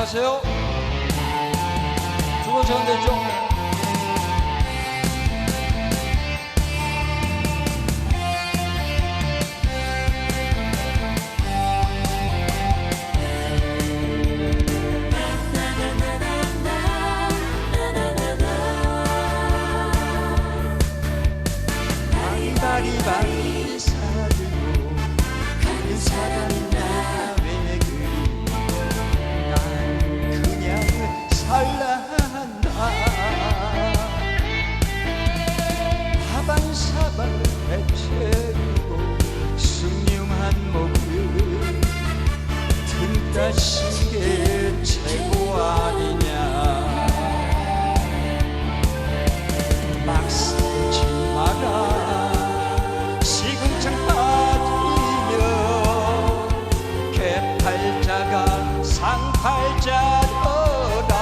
안녕하세요. 안 됐죠? 바리바리 사들고 가는 사람 팔자더라.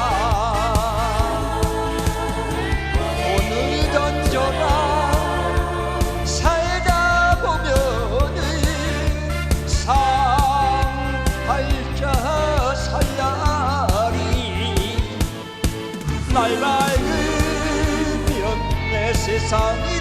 오늘 던져라. 살다 보면은 상팔자 살라리. 날 밝으면 내 세상이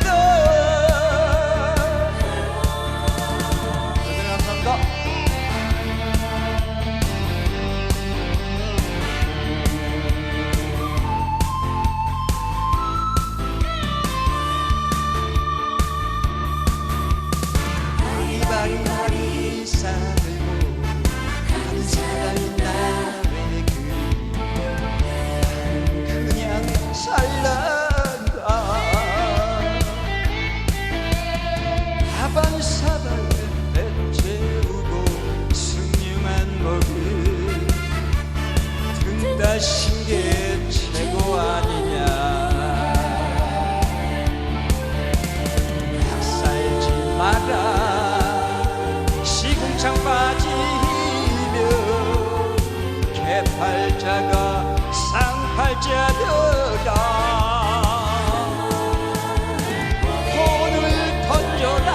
팔자가 쌍팔자더라 돈을 던져라.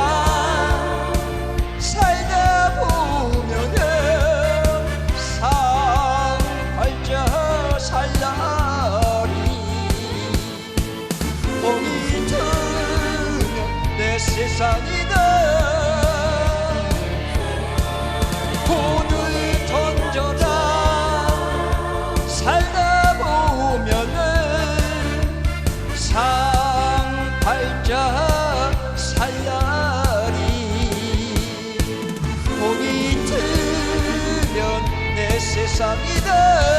살다 보면은 쌍팔자 돈이 들면 내 세상이다 돈이 들면 내 세상이다